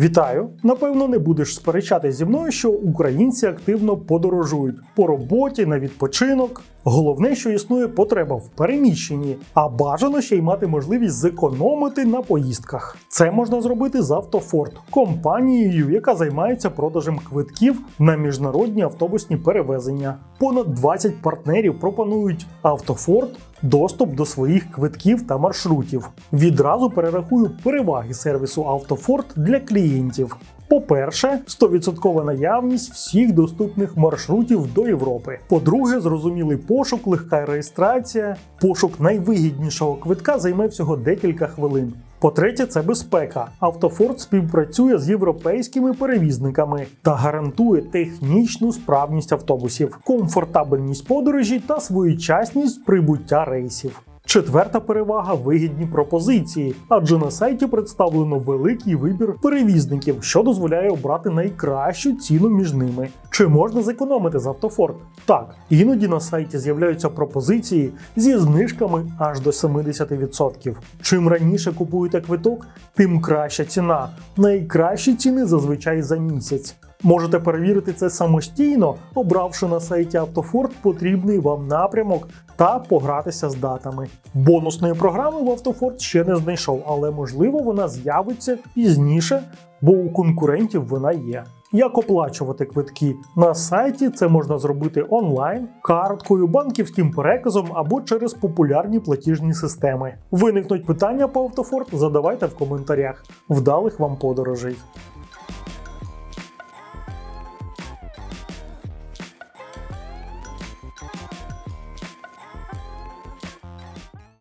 Вітаю! Напевно, не будеш сперечатись зі мною, що українці активно подорожують по роботі на відпочинок. Головне, що існує потреба в переміщенні, а бажано ще й мати можливість зекономити на поїздках. Це можна зробити з Автофорт, компанією, яка займається продажем квитків на міжнародні автобусні перевезення. Понад 20 партнерів пропонують Автофорт доступ до своїх квитків та маршрутів. Відразу перерахую переваги сервісу Автофорт для клієнтів. По-перше, 100% наявність всіх доступних маршрутів до Європи. По-друге, зрозумілий пошук, легка реєстрація. Пошук найвигіднішого квитка займе всього декілька хвилин. По-третє, це безпека. Автофорд співпрацює з європейськими перевізниками та гарантує технічну справність автобусів, комфортабельність подорожі та своєчасність прибуття рейсів. Четверта перевага вигідні пропозиції, адже на сайті представлено великий вибір перевізників, що дозволяє обрати найкращу ціну між ними. Чи можна зекономити з Автофорт? Так, іноді на сайті з'являються пропозиції зі знижками аж до 70%. Чим раніше купуєте квиток, тим краща ціна. Найкращі ціни зазвичай за місяць. Можете перевірити це самостійно, обравши на сайті Автофорт потрібний вам напрямок та погратися з датами. Бонусної програми в Автофорт ще не знайшов, але можливо вона з'явиться пізніше, бо у конкурентів вона є. Як оплачувати квитки на сайті? Це можна зробити онлайн, карткою, банківським переказом або через популярні платіжні системи. Виникнуть питання по Автофорт? Задавайте в коментарях. Вдалих вам подорожей!